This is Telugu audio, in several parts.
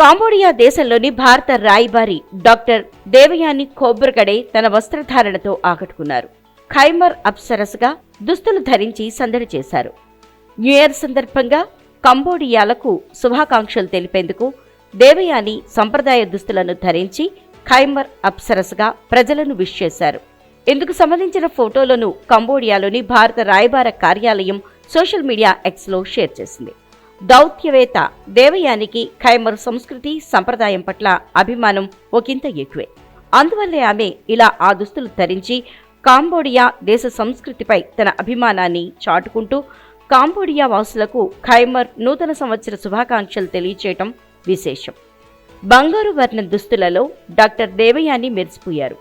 కాంబోడియా దేశంలోని భారత రాయబారి డాక్టర్ దేవయాని ఖోబ్రగడే తన వస్త్రధారణతో ఆకట్టుకున్నారు. ఖైమర్ అప్సరస్గా దుస్తులు ధరించి సందడి చేశారు. న్యూ ఇయర్ సందర్భంగా కంబోడియాలకు శుభాకాంక్షలు తెలిపేందుకు దేవయాని సంప్రదాయ దుస్తులను ధరించి ఖైమర్ అప్సరస్గా ప్రజలను విష్ చేశారు. ఇందుకు సంబంధించిన ఫోటోలను కంబోడియాలోని భారత రాయబార కార్యాలయం సోషల్ మీడియా ఎక్స్లో షేర్ చేసింది. దౌత్యవేత్త దేవయానికి ఖైమర్ సంస్కృతి సంప్రదాయం పట్ల అభిమానం ఒకంత ఎక్కువే. అందువల్లే ఆమె ఇలా ఆ దుస్తులు ధరించి కాంబోడియా దేశ సంస్కృతిపై తన అభిమానాన్ని చాటుకుంటూ కాంబోడియా వాసులకు ఖైమర్ నూతన సంవత్సర శుభాకాంక్షలు తెలియచేయటం విశేషం. బంగారు వర్ణ దుస్తులలో డాక్టర్ దేవయాని మెరిసిపోయారు.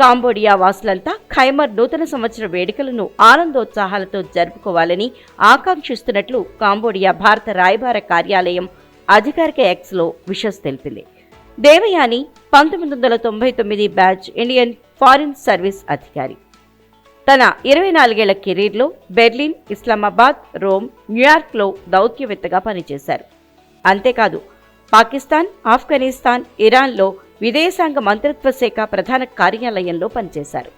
కాంబోడియా వాసులంతా ఖైమర్ నూతన సంవత్సర వేడుకలను ఆనందోత్సాహాలతో జరుపుకోవాలని ఆకాంక్షిస్తున్నట్లు కాంబోడియా భారత రాయబార కార్యాలయం అధికారిక ఎక్స్లో విషస్ తెలిపింది. దేవయాని పంతొమ్మిది వందల తొంభై తొమ్మిది బ్యాచ్ ఇండియన్ ఫారిన్ సర్వీస్ అధికారి. తన ఇరవై నాలుగేళ్ళ కెరీర్లో బెర్లిన్ ఇస్లామాబాద్ రోమ్ న్యూయార్క్లో దౌత్యవేత్తగా పనిచేశారు. అంతేకాదు పాకిస్తాన్ ఆఫ్ఘనిస్తాన్ ఇరాన్లో విదేశాంగ మంత్రిత్వ శాఖ ప్రధాన కార్యాలయంలో పనిచేశారు.